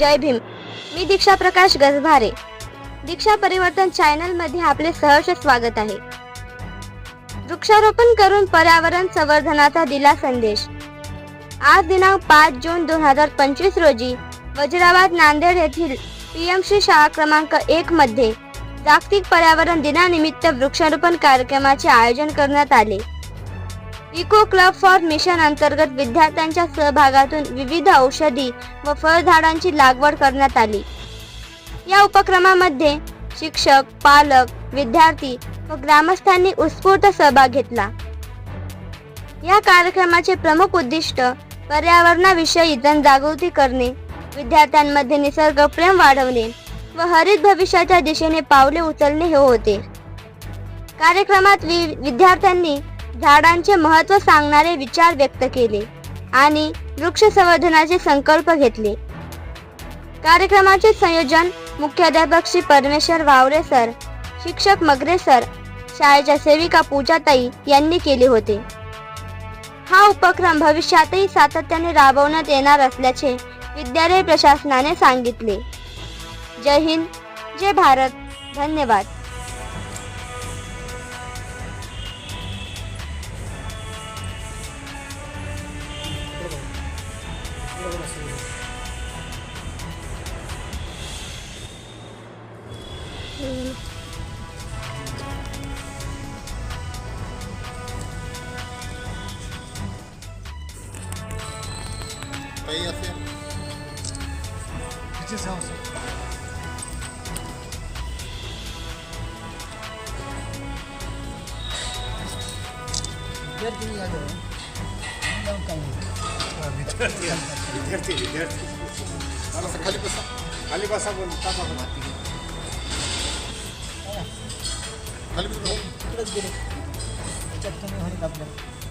जय भीम मी दीक्षा प्रकाश गजभारे. दीक्षा परिवर्तन चॅनलमध्ये आपले सहर्ष स्वागत आहे. वृक्षारोपण करून पर्यावरण संवर्धनाचा दिला संदेश. आज दिनांक पाच जून दोन हजार पंचवीस रोजी वज्राबाद नांदेड येथील पीएमसी शाळा क्रमांक एक मध्ये जागतिक पर्यावरण दिनानिमित्त वृक्षारोपण कार्यक्रमाचे आयोजन करण्यात आले. इको क्लब फॉर मिशन अंतर्गत विद्यार्थ्यांच्या सहभागातून विविध औषधी व फळझाडांची लागवड करण्यात आली. या उपक्रमामध्ये शिक्षक पालक विद्यार्थी व ग्रामस्थांनी उत्स्फूर्त सहभाग घेतला. या कार्यक्रमाचे प्रमुख उद्दिष्ट पर्यावरणाविषयी जनजागृती करणे विद्यार्थ्यांमध्ये निसर्ग प्रेम वाढवणे व हरित भविष्याच्या दिशेने पावले उचलणे हे होते. कार्यक्रमात वि- विद्यार्थ्यांनी झाडांचे महत्त्व सांगणारे विचार व्यक्त केले आणि वृक्ष संवर्धनाचे संकल्प घेतले. कार्यक्रमाचे संयोजन मुख्याध्यापक श्री परमेश्वर वावरे सर शिक्षक मगरे सर शाळेच्या सेविका पूजाताई यांनी केले होते. हा उपक्रम भविष्यातही सातत्याने राबवण्यात येणार असल्याचे विद्यालय प्रशासनाने सांगितले. जय हिंद जय भारत धन्यवाद. Aí, assim. Que sim. Biar gini aja. विद्यार्थी विद्यार्थी असं खाली बसा खाली बसा बोल का बसा खाली बसा तिकडेच गेले त्याच्यात कमी होईल आपल्याला